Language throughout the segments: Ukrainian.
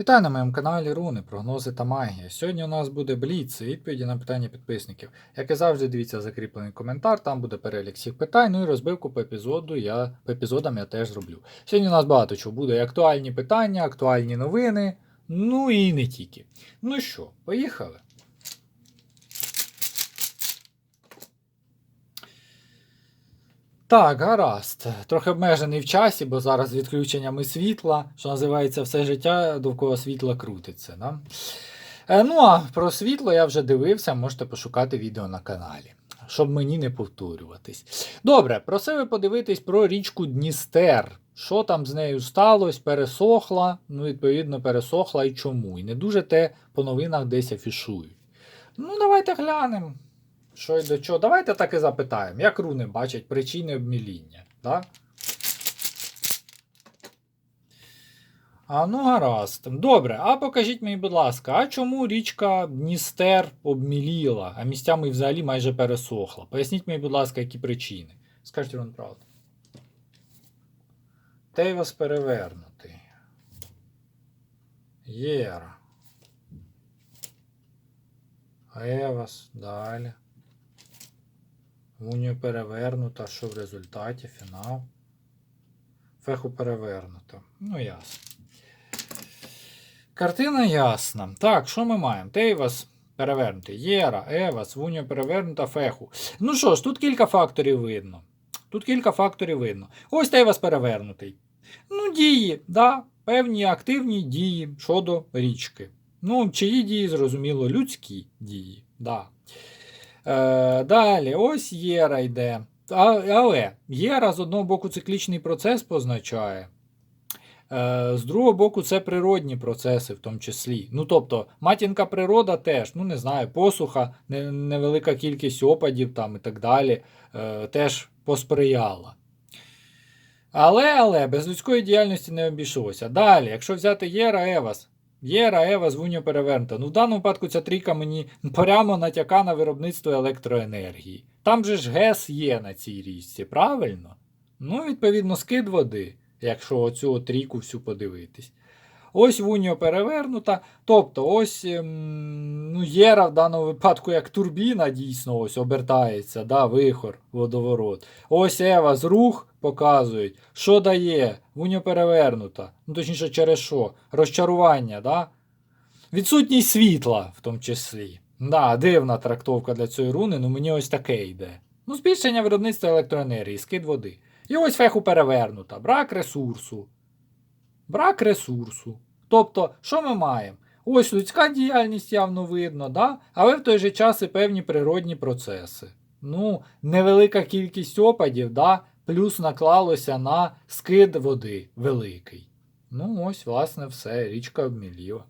Вітаю на моєму каналі Руни, прогнози та магія. Сьогодні у нас буде бліц відповіді на питання підписників. Як і завжди, дивіться закріплений коментар, там буде перелік всіх питань, ну і розбивку по епізоду я, по епізодам я теж зроблю. Сьогодні у нас багато чого буде і актуальні питання, актуальні новини, ну і не тільки. Ну що, поїхали? Так, гаразд. Трохи обмежений в часі, бо зараз з відключеннями світла, що називається, все життя довкола світла крутиться. Да? Е, ну а про світло я вже дивився, можете пошукати відео на каналі, щоб мені не повторюватись. Добре, просили подивитись про річку Дністер. Що там з нею сталося, пересохла, ну, відповідно, пересохла і чому. І не дуже те по новинах десь афішують. Ну, давайте глянемо. Що й до чого? Давайте так і запитаємо, як руни бачать причини обміління. Да? А ну гаразд. Добре, а покажіть мені, будь ласка, а чому річка Дністер обміліла, а місцями взагалі майже пересохла? Поясніть мені, будь ласка, які причини. Скажіть вам правду. Тейвас перевернутий. Єра. Евас, далі. Унію перевернута, що в результаті фінал. Феху перевернуто. Ну, ясно. Картина ясна. Так, що ми маємо? Тейвас перевернутий. Єра, Евас, Вуньо перевернута, Феху. Ну що ж, тут кілька факторів видно. Тут кілька факторів видно. Ось Тейвас перевернутий. Ну, дії, да, певні активні дії щодо річки. Ну, чиї дії, зрозуміло, людські дії. Да. Е, далі, ось Єра йде. А, але Єра з одного боку циклічний процес позначає. Е, з другого боку, це природні процеси, в тому числі. Ну, тобто, матінка природа теж, ну не знаю, посуха, не, невелика кількість опадів там і так далі, е, теж посприяла. Але, але, без людської діяльності не обійшлося. Далі, якщо взяти Єра Евас, Єра, Ева, звуньо перевернута. Ну, в даному випадку ця трійка мені прямо натяка на виробництво електроенергії. Там же ж ГЕС є на цій річці, правильно? Ну, відповідно, скид води, якщо оцю трійку всю подивитись. Ось вуніо перевернута. Тобто, ось ем, ну, Єра в даному випадку як турбіна дійсно ось обертається, да, вихор, водоворот. Ось Ева з рух показують, що дає, вуніо перевернута. Ну, точніше, через що? Розчарування, да? Відсутність світла, в тому числі. Да, дивна трактовка для цієї руни, ну мені ось таке йде. Ну, збільшення виробництва електроенергії, скид води. І ось феху перевернута, брак ресурсу. Брак ресурсу. Тобто, що ми маємо? Ось людська діяльність явно видно, да? але в той же час і певні природні процеси. Ну, невелика кількість опадів, да? плюс наклалося на скид води великий. Ну, ось, власне, все, річка обміліла.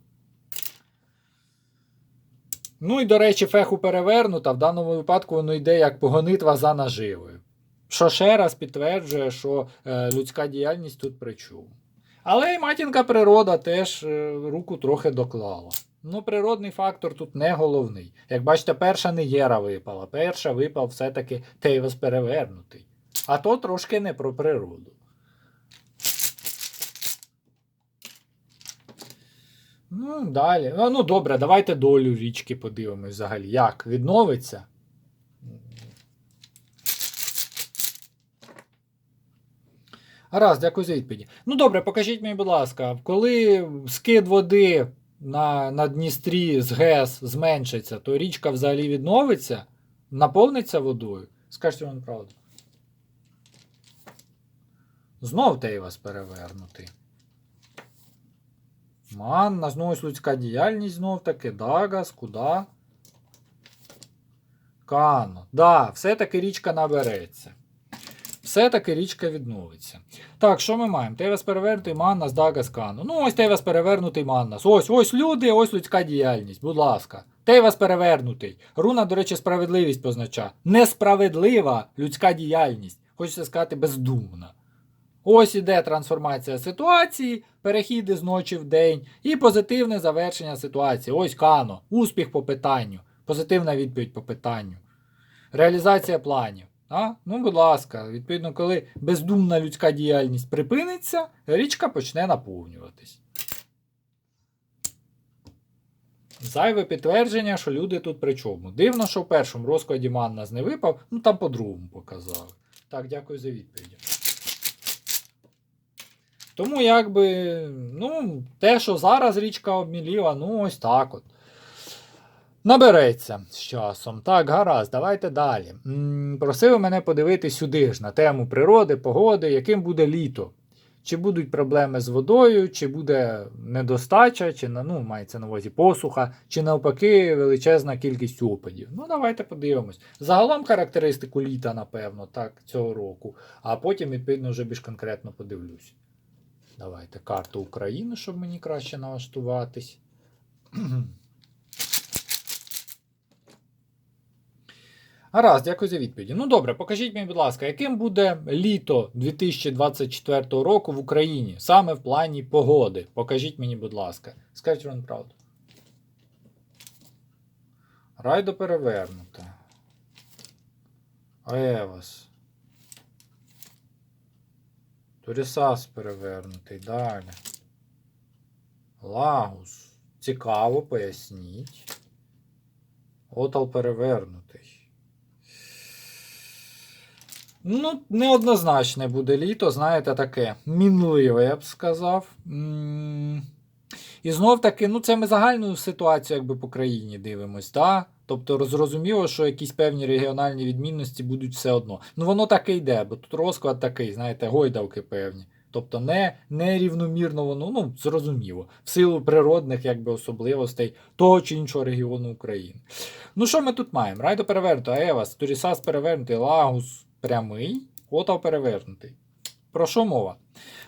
Ну і, до речі, феху перевернута, в даному випадку воно йде як погонитва за наживою. Що ще раз підтверджує, що е, людська діяльність тут при чому. Але й матінка природа теж е, руку трохи доклала. Ну, природний фактор тут не головний. Як бачите, перша не Єра випала, перша випав все-таки Тейвас перевернутий. А то трошки не про природу. Ну, далі. Ну добре, давайте долю річки подивимось взагалі. Як? Відновиться? Гаразд, дякую за відповіді. Ну добре, покажіть мені, будь ласка, коли скид води на, на Дністрі з ГЕС зменшиться, то річка взагалі відновиться, наповниться водою? Скажіть вам правду. Знов Тейвас перевернутий. Манна, знову людська діяльність знов таки. Дагас, куди? Кано. Да, все-таки річка набереться. Все-таки річка відновиться. Так, що ми маємо? Тейвас перевернутий Маннас, Дагас, Кано. Ну, ось Тейвас перевернутий Маннас. Ось ось люди, ось людська діяльність. Будь ласка. Тейвас перевернутий. Руна, до речі, справедливість позначає. Несправедлива людська діяльність. Хочеться сказати, бездумна. Ось іде трансформація ситуації, перехід із ночі в день і позитивне завершення ситуації. Ось Кано. Успіх по питанню. Позитивна відповідь по питанню. Реалізація планів. А? Ну, будь ласка, відповідно, коли бездумна людська діяльність припиниться, річка почне наповнюватись. Зайве підтвердження, що люди тут при чому. Дивно, що в першому розкладі ман нас не випав, ну там по-другому показали. Так, дякую за відповідь. Тому якби, ну, те, що зараз річка обміліла, ну ось так от. Набереться з часом. Так, гаразд, давайте далі. Просили мене подивитись сюди ж на тему природи, погоди, яким буде літо. Чи будуть проблеми з водою, чи буде недостача, чи ну, мається на увазі посуха, чи навпаки величезна кількість опадів. Ну, давайте подивимось. Загалом характеристику літа, напевно, так, цього року, а потім, відповідно, вже більш конкретно подивлюсь. Давайте карту України, щоб мені краще налаштуватись. Гаразд, дякую за відповіді. Ну добре, покажіть мені, будь ласка, яким буде літо 2024 року в Україні саме в плані погоди? Покажіть мені, будь ласка. Скажіть вам правду. Райдо перевернуте. Аевас. Турісас перевернутий. Далі. Лагус. Цікаво, поясніть. Отал перевернутий. Ну, неоднозначне буде літо, знаєте, таке мінливе, я б сказав. І знов таки, ну це ми загальну ситуацію якби по країні дивимось, так? Тобто зрозуміло, що якісь певні регіональні відмінності будуть все одно. Ну воно так йде, бо тут розклад такий, знаєте, гойдавки певні. Тобто не, не рівномірно воно, ну зрозуміло, в силу природних якби, особливостей того чи іншого регіону України. Ну що ми тут маємо? Райдо перевернуто, Аевас, Турісас перевернутий, Лагус прямий, фото перевернутий. Про що мова?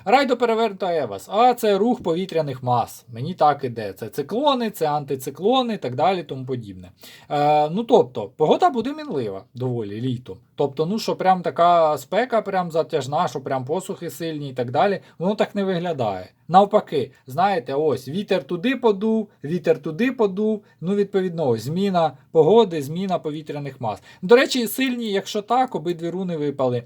Райдо перевернуто Аевас. А це рух повітряних мас. Мені так іде. Це циклони, це антициклони і так далі, тому подібне. Е, ну тобто, погода буде мінлива доволі літом. Тобто, ну що прям така спека, прям затяжна, що прям посухи сильні і так далі, воно так не виглядає. Навпаки, знаєте, ось вітер туди подув, вітер туди подув. Ну, відповідно, зміна погоди, зміна повітряних мас. До речі, сильні, якщо так, обидві руни випали.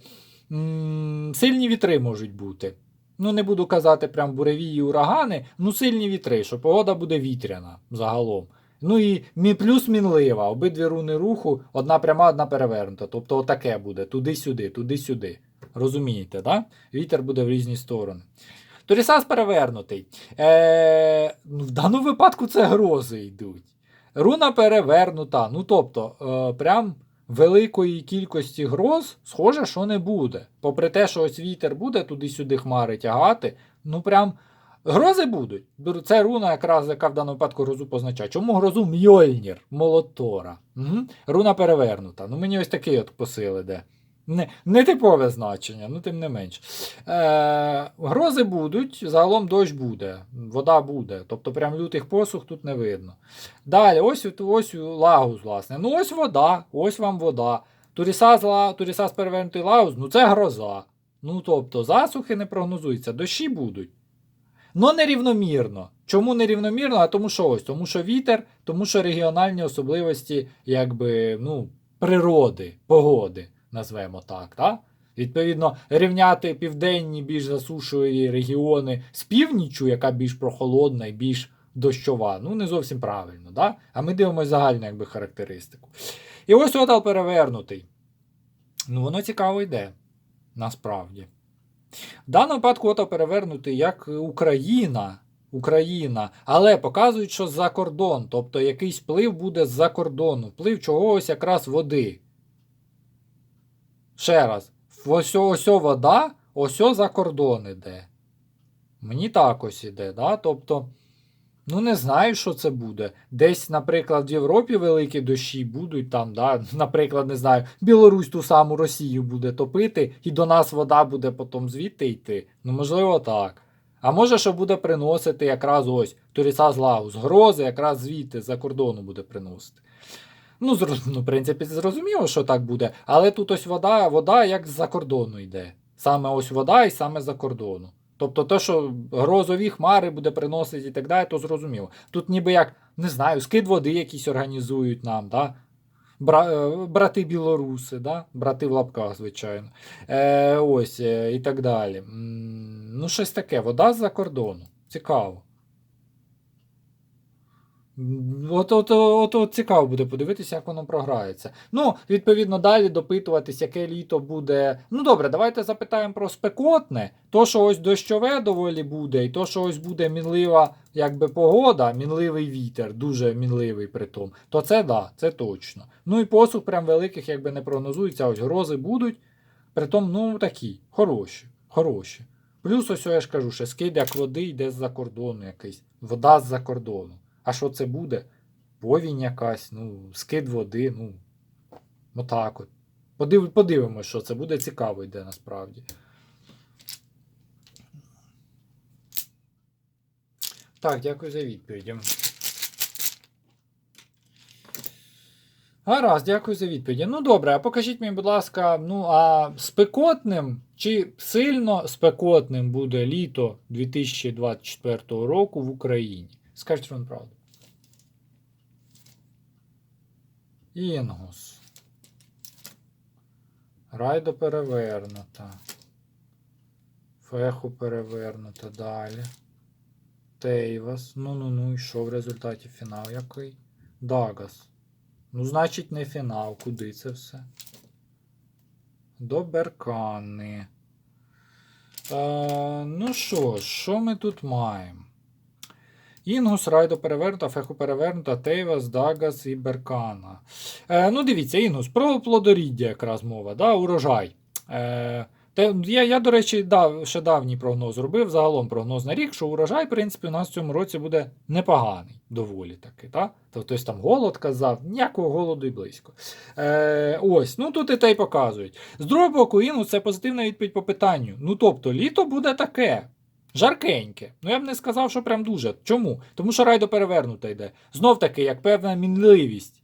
Сильні вітри можуть бути. Ну, не буду казати прям буревії урагани, ну сильні вітри, що погода буде вітряна загалом. Ну і плюс мінлива, обидві руни руху, одна пряма, одна перевернута. Тобто отаке буде, туди-сюди, туди-сюди. Розумієте, да? Вітер буде в різні сторони. Торісас перевернутий. Е, ну, в даному випадку це грози йдуть. Руна перевернута. Ну тобто, е, прям великої кількості гроз, схоже, що не буде. Попри те, що ось вітер буде туди-сюди хмари тягати, ну прям грози будуть. Це руна, якраз яка в даному випадку грозу позначає. Чому грозу Мьольнір, молотора? Угу. Руна перевернута. Ну мені ось такий от посил іде. Не, типове значення, ну тим не менш. Е, грози будуть, загалом дощ буде, вода буде. Тобто прям лютих посух тут не видно. Далі, ось, ось лагус, власне. Ну ось вода, ось вам вода. Турісас, ла- турісас перевернутий лагус, ну це гроза. Ну тобто засухи не прогнозуються, дощі будуть. Ну нерівномірно. Чому нерівномірно? А тому що ось, тому що вітер, тому що регіональні особливості, якби, ну, природи, погоди, назвемо так. так? Відповідно, рівняти південні більш засушливі регіони з північчю, яка більш прохолодна і більш дощова. Ну, не зовсім правильно, да? а ми дивимося загальну якби, характеристику. І ось отал перевернутий. Ну, воно цікаво йде, насправді. В даному випадку отал перевернутий як Україна. Україна, але показують, що за кордон, тобто якийсь вплив буде з-за кордону, вплив чогось якраз води. Ще раз, ось ось вода, ось за кордон іде. Мені так ось іде, да? Тобто, ну не знаю, що це буде. Десь, наприклад, в Європі великі дощі будуть там, да? наприклад, не знаю, Білорусь ту саму Росію буде топити, і до нас вода буде потім звідти йти. Ну, можливо, так. А може, що буде приносити якраз ось Туріса з Лагус, грози якраз звідти за кордону буде приносити. Ну, ну, в принципі, зрозуміло, що так буде. Але тут ось вода, вода як з-за кордону йде. Саме ось вода і саме за кордону. Тобто те, що грозові хмари буде приносити і так далі, то зрозуміло. Тут ніби як, не знаю, скид води якісь організують нам, да? Бра... е, брати білоруси, да? брати в лапках, звичайно. Е, ось, е, і так далі. Ну, щось таке, вода з-за кордону. Цікаво. От, от, от, от цікаво буде подивитися, як воно програється. Ну, відповідно, далі допитуватись, яке літо буде. Ну добре, давайте запитаємо про спекотне. То, що ось дощове доволі буде, і то, що ось буде мінлива якби, погода, мінливий вітер, дуже мінливий притом, то це да, це точно. Ну і посух прям великих якби не прогнозується, ось грози будуть. Притом, ну такі, хороші, хороші. Плюс ось я ж кажу, що скид як води йде з-за кордону якийсь. Вода з-за кордону. А що це буде? Повінь якась, ну, скид води, ну. Отак от. Подив, подивимось, що це буде цікаво йде насправді. Так, дякую за відповіді. Гаразд, дякую за відповіді. Ну добре, а покажіть мені, будь ласка, ну а спекотним чи сильно спекотним буде літо 2024 року в Україні? Скажіть вам правду. Інгус. Райдо перевернута. Феху перевернута далі. Тейвас. Ну-ну-ну, і що в результаті фінал який? Дагас. Ну, значить, не фінал. Куди це все? До Беркани. Е, ну що ж, що ми тут маємо? Інгус, Райдо перевернута, Феху перевернута, Тейвас, Дагас і Беркана. Е, ну, дивіться, Інгус, про плодоріддя якраз мова, да, урожай. Е, те, я, я, до речі, дав, ще давній прогноз робив, загалом прогноз на рік, що урожай, в принципі, у нас в цьому році буде непоганий, доволі таки. Та? Тобто там голод казав, ніякого голоду і близько. Е, ось, ну тут і те й показують. З другого боку, Інгус це позитивна відповідь по питанню. Ну тобто, літо буде таке. Жаркеньке. Ну я б не сказав, що прям дуже. Чому? Тому що райдо перевернута йде. Знов таки, як певна мінливість.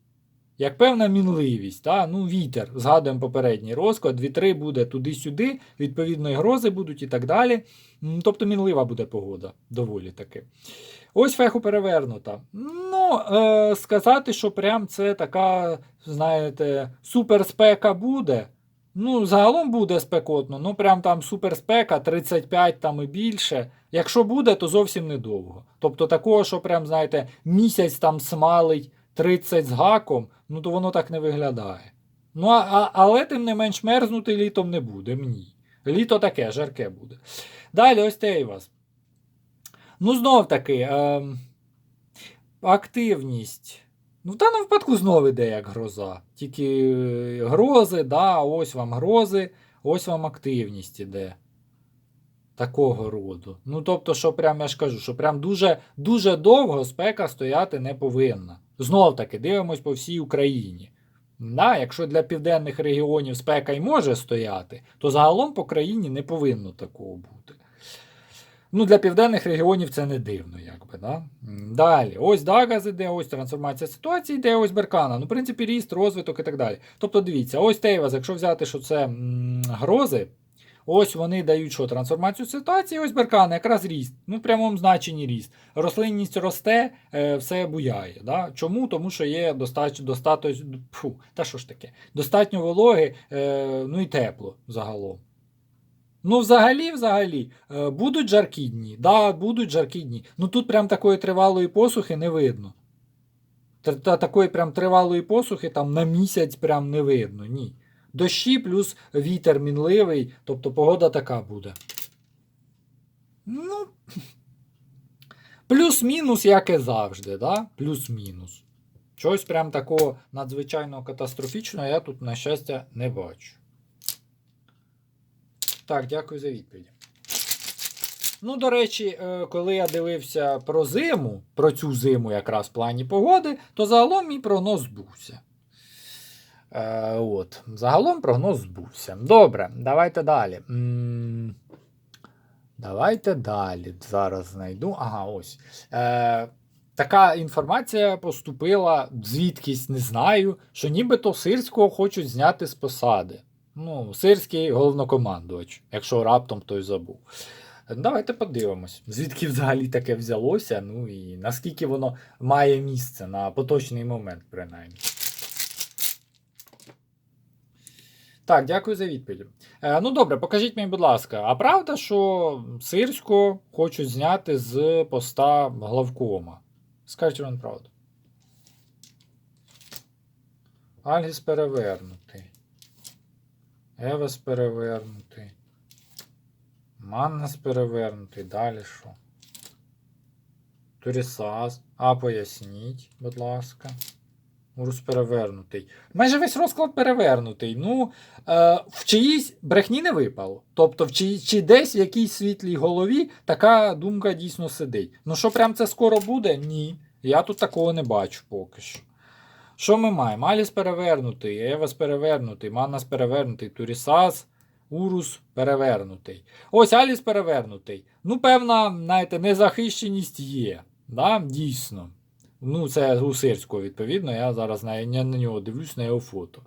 Як певна мінливість, та? ну вітер, згадуємо попередній розклад, вітри буде туди-сюди, відповідно, і грози будуть і так далі. Тобто мінлива буде погода, доволі таки. Ось феху перевернута. Ну, е, сказати, що прям це така, знаєте, суперспека буде. Ну, загалом буде спекотно, ну прям там суперспека, 35 там і більше. Якщо буде, то зовсім недовго. Тобто такого, що прям, знаєте, місяць там смалить 30 з гаком, ну то воно так не виглядає. Ну, а, а, але тим не менш мерзнути літом не буде мені. Літо таке, жарке буде. Далі, ось Тейвас. Ну, знов таки, е, активність. Ну, в даному випадку знову йде як гроза. Тільки е, грози, да, ось вам грози, ось вам активність іде. Такого роду. Ну, тобто, що прям я ж кажу, що прям дуже, дуже довго спека стояти не повинна. Знов таки, дивимось по всій Україні. Да, якщо для південних регіонів спека й може стояти, то загалом по країні не повинно такого бути. Ну, для південних регіонів це не дивно, якби. Да? Далі, ось Дагаз іде, ось трансформація ситуації, йде ось Беркана. Ну, в принципі, ріст, розвиток і так далі. Тобто, дивіться, ось Тейвас, якщо взяти, що це м, грози, ось вони дають що? Трансформацію ситуації, ось Беркана, якраз ріст. Ну, в прямому значенні ріст. Рослинність росте, е, все буяє. Да? Чому? Тому що є достатньо, достатньо, фу, та що ж таке? Достатньо вологи, е, ну і тепло загалом. Ну, взагалі, взагалі, е, будуть жаркі дні. Да, будуть жаркі дні. Ну тут прям такої тривалої посухи не видно. Та, та такої прям тривалої посухи там на місяць прям не видно. Ні. Дощі плюс вітер мінливий, тобто погода така буде. Ну. Плюс-мінус, як і завжди, да? Плюс-мінус. Щось прям такого надзвичайно катастрофічного я тут, на щастя, не бачу. Так, дякую за відповідь. Ну, до речі, е, коли я дивився про зиму, про цю зиму якраз в плані погоди, то загалом мій прогноз збувся. Е, от, Загалом прогноз збувся. Добре, давайте далі. М, Давайте далі. Зараз знайду. Ага, ось. Е, така інформація поступила, звідкись не знаю, що нібито Сирського хочуть зняти з посади. Ну, сирський головнокомандувач, якщо раптом той забув. Давайте подивимось, звідки взагалі таке взялося, ну і наскільки воно має місце на поточний момент, принаймні. Так, дякую за відповідь. Е, ну добре, покажіть мені, будь ласка, а правда, що Сирську хочуть зняти з поста главкома? Скажіть вам правду. Альгіс перевернутий. Евес перевернутий. Маннас перевернутий. Далі що? Турісас. А поясніть, будь ласка. Урус перевернутий. Майже весь розклад перевернутий. Ну, е, в чиїсь брехні не випало. Тобто, в чиї, чи десь в якійсь світлій голові така думка дійсно сидить. Ну, що прям це скоро буде? Ні. Я тут такого не бачу поки що. Що ми маємо? Аліс перевернутий, Евас перевернутий, Маннас перевернутий, Турісас, Урус перевернутий. Ось Аліс перевернутий. Ну, певна, знаєте, незахищеність є. Да? Дійсно. Ну, це у Сирського, відповідно, я зараз на, на нього дивлюсь на його фото.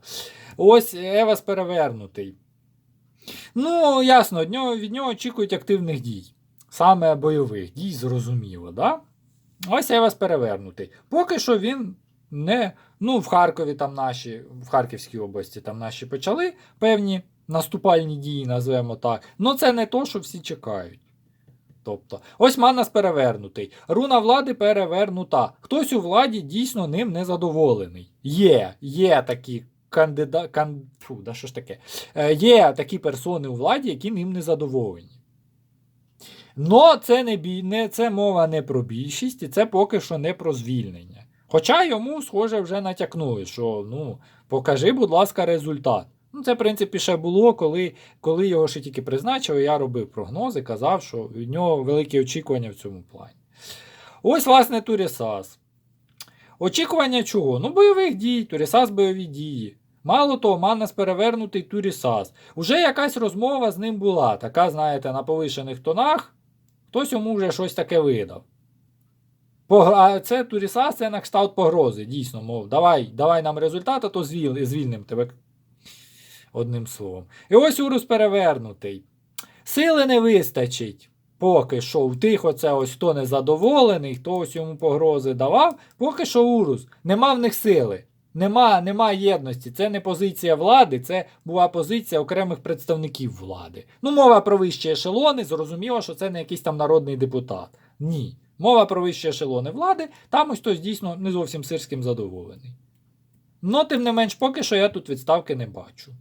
Ось Евас перевернутий. Ну, ясно, від нього, від нього очікують активних дій. Саме бойових дій, зрозуміло, да? Ось Евас перевернутий. Поки що він не. Ну, в Харкові там наші, в Харківській області там наші почали певні наступальні дії, назвемо так. Ну, це не то, що всі чекають. Тобто, ось Маннас перевернутий. Руна влади перевернута. Хтось у владі дійсно ним не задоволений. Є, є такі кандида... кан... Фу, да що ж таке? Е, є такі персони у владі, які ним не задоволені. Но це, не бі... не, це мова не про більшість, і це поки що не про звільнення. Хоча йому, схоже, вже натякнули, що ну, покажи, будь ласка, результат. Ну, це, в принципі, ще було, коли, коли його ще тільки призначили, я робив прогнози, казав, що від нього великі очікування в цьому плані. Ось, власне, Турісас. Очікування чого? Ну, бойових дій, Турісас бойові дії. Мало того, Маннас перевернутий Турісас. Уже якась розмова з ним була, така, знаєте, на повишених тонах. Хтось йому вже щось таке видав. А це Турісас, це на кшталт погрози. Дійсно, мов, давай, давай нам результат, а то звіль, звільним тебе. Одним словом. І ось Урус перевернутий. Сили не вистачить. Поки що в тих оце ось хто незадоволений, хто ось йому погрози давав, поки що Урус. Нема в них сили. Нема, нема єдності. Це не позиція влади, це була позиція окремих представників влади. Ну, мова про вищі ешелони, зрозуміло, що це не якийсь там народний депутат. Ні. Мова про вищі ешелони влади, там ось хтось дійсно не зовсім сирським задоволений. Ну, тим не менш, поки що я тут відставки не бачу.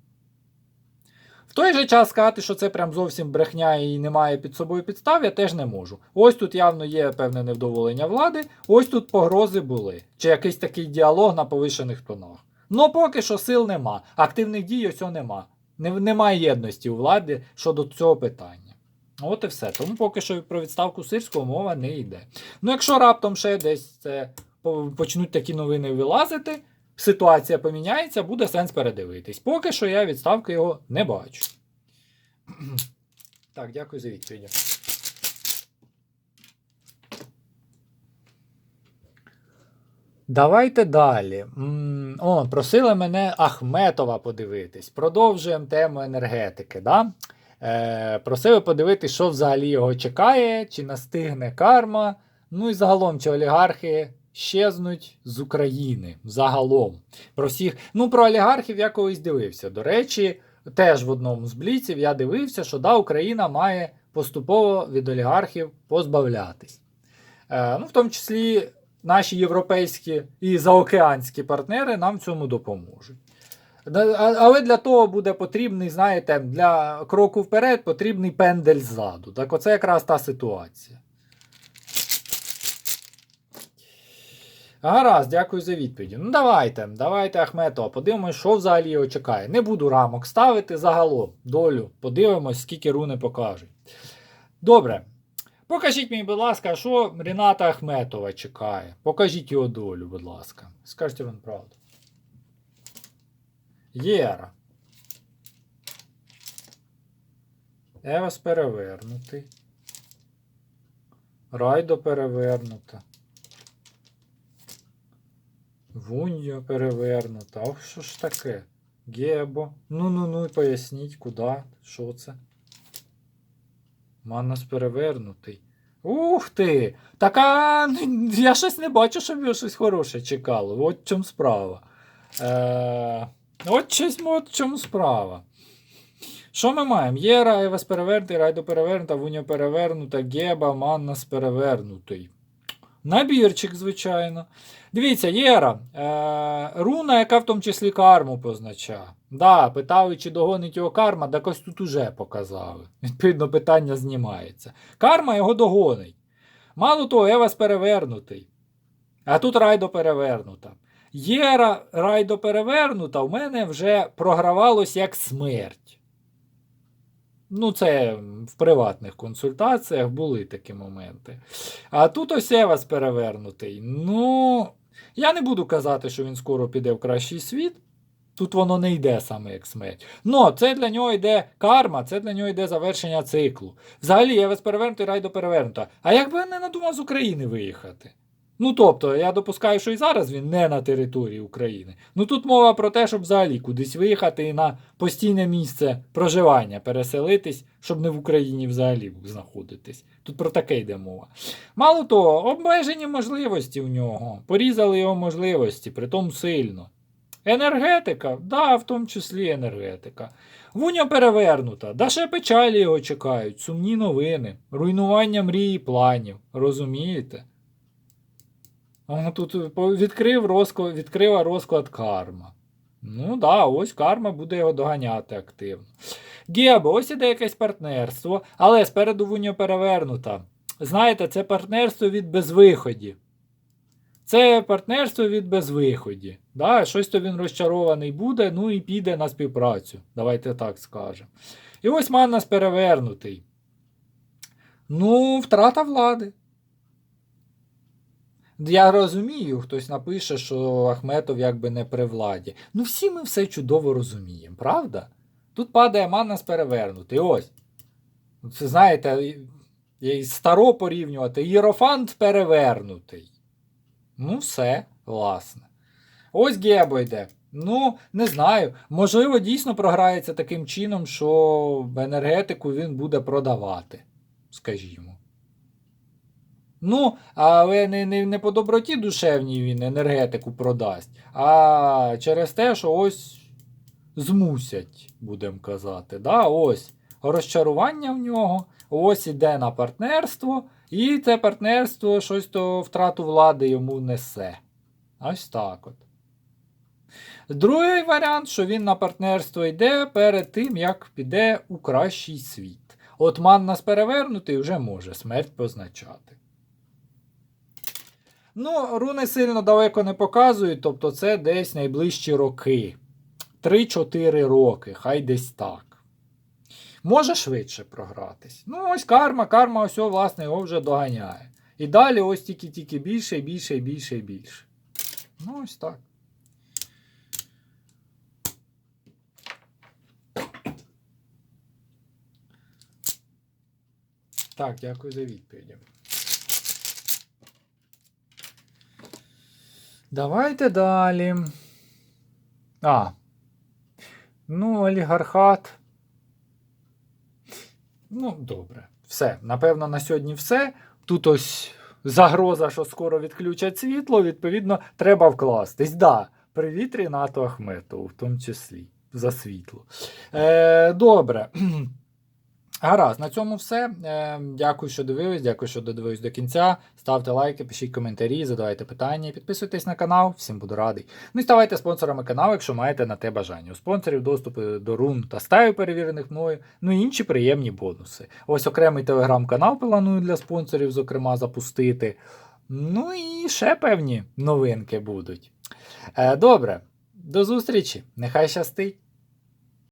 В той же час сказати, що це прям зовсім брехня і немає під собою підстав, я теж не можу. Ось тут явно є певне невдоволення влади, ось тут погрози були, чи якийсь такий діалог на повишених тонах. Ну поки що сил нема, активних дій ось нема. Немає єдності у влади щодо цього питання. От і все. Тому поки що про відставку сирського мова не йде. Ну, якщо раптом ще десь це почнуть такі новини вилазити, ситуація поміняється, буде сенс передивитись. Поки що я відставки його не бачу. Так, дякую за відповідь. Давайте далі. О, просили мене Ахметова подивитись. Продовжуємо тему енергетики. Да? Е, просили подивитись, що взагалі його чекає, чи настигне карма. Ну і загалом, чи олігархи щезнуть з України. Загалом. Про всіх. Ну, про олігархів я колись дивився. До речі, теж в одному з бліців я дивився, що да, Україна має поступово від олігархів позбавлятись. Е, ну, в тому числі наші європейські і заокеанські партнери нам в цьому допоможуть. Але для того буде потрібний, знаєте, для кроку вперед потрібний пендель ззаду. Так оце якраз та ситуація. Гаразд, дякую за відповіді. Ну давайте, давайте, Ахметова, подивимось, що взагалі його чекає. Не буду рамок ставити загалом долю. Подивимось, скільки руни покажуть. Добре. Покажіть мені, будь ласка, що Ріната Ахметова чекає. Покажіть його долю, будь ласка. Скажіть вам правду. Єра. Евас перевернутий. Райдо перевернута. Вуньо перевернута. Ох, що ж таке? Гебо. Ну-ну-ну, поясніть, куди? Що це? Маннас перевернутий. Ух ти! Така. Я щось не бачу, щоб його щось хороше чекало. От чому справа. Е... От щось от чому справа. Що ми маємо? Єра, Евас перевернутий, Райдо перевернута, Вуня перевернута, Геба, Маннас перевернутий. Набірчик, звичайно. Дивіться, Єра, е, руна, яка в тому числі карму позначає. Да, питали, чи догонить його карма, так ось тут уже показали. Відповідно, питання знімається. Карма його догонить. Мало того, Евас перевернутий. А тут райдо перевернута. Єра райдо перевернута, в мене вже програвалось як смерть. Ну, це в приватних консультаціях були такі моменти. А тут ось Евас перевернутий. Ну, я не буду казати, що він скоро піде в кращий світ. Тут воно не йде саме як смерть. Ну, це для нього йде карма, це для нього йде завершення циклу. Взагалі, я Евас перевернутий, райдо перевернута. А якби я не надумав з України виїхати? Ну тобто, я допускаю, що і зараз він не на території України. Ну тут мова про те, щоб взагалі кудись виїхати і на постійне місце проживання переселитись, щоб не в Україні взагалі знаходитись. Тут про таке йде мова. Мало того, обмежені можливості в нього. Порізали його можливості, притом сильно. Енергетика, да, в тому числі енергетика. Вуня перевернута, да печалі його чекають, сумні новини, руйнування мрій і планів. Розумієте? Тут відкрив розклад, відкрила розклад карма. Ну да, ось карма буде його доганяти активно. Гебо, ось іде якесь партнерство, але спереду вуня перевернута. Знаєте, це партнерство від безвиході. Це партнерство від безвиході. Да, щось то він розчарований буде, ну і піде на співпрацю. Давайте так скажемо. І ось Маннас перевернутий. Ну, втрата влади. Я розумію, хтось напише, що Ахметов якби не при владі. Ну всі ми все чудово розуміємо, правда? Тут падає Маннас перевернутий. Ось. Це знаєте, і- і старо порівнювати. Єрофант перевернутий. Ну, все, власне. Ось Гебо йде. Ну, не знаю. Можливо, дійсно програється таким чином, що енергетику він буде продавати, скажімо. Ну, але не, не, не по доброті душевній він енергетику продасть, а через те, що ось змусять, будемо казати. Да? Ось розчарування в нього, ось іде на партнерство, і це партнерство щось то втрату влади йому несе. Ось так от. Другий варіант, що він на партнерство йде перед тим, як піде у кращий світ. От Маннас перевернутий вже може смерть позначати. Ну, руни сильно далеко не показують, тобто це десь найближчі роки. 3-4 роки, хай десь так. Може швидше програтись. Ну, ось карма, карма, ось, власне, його вже доганяє. І далі ось тільки-тільки більше, більше, більше, більше. Ну, ось так. Так, дякую за відповіді. Давайте далі. А. Ну, олігархат. Ну, добре. Все. Напевно, на сьогодні все. Тут ось загроза, що скоро відключать світло, відповідно, треба вкластись. Да, привіт Рінату Ахметову, в тому числі, за світло. Е, добре. Гаразд, на цьому все. Е, дякую, що дивились, дякую, що додивились до кінця. Ставте лайки, пишіть коментарі, задавайте питання, підписуйтесь на канал, всім буду радий. Ну і ставайте спонсорами каналу, якщо маєте на те бажання. У спонсорів доступи до рун та стаю перевірених мною, ну і інші приємні бонуси. Ось окремий телеграм-канал планую для спонсорів, зокрема, запустити. Ну і ще певні новинки будуть. Е, добре, до зустрічі! Нехай щастить!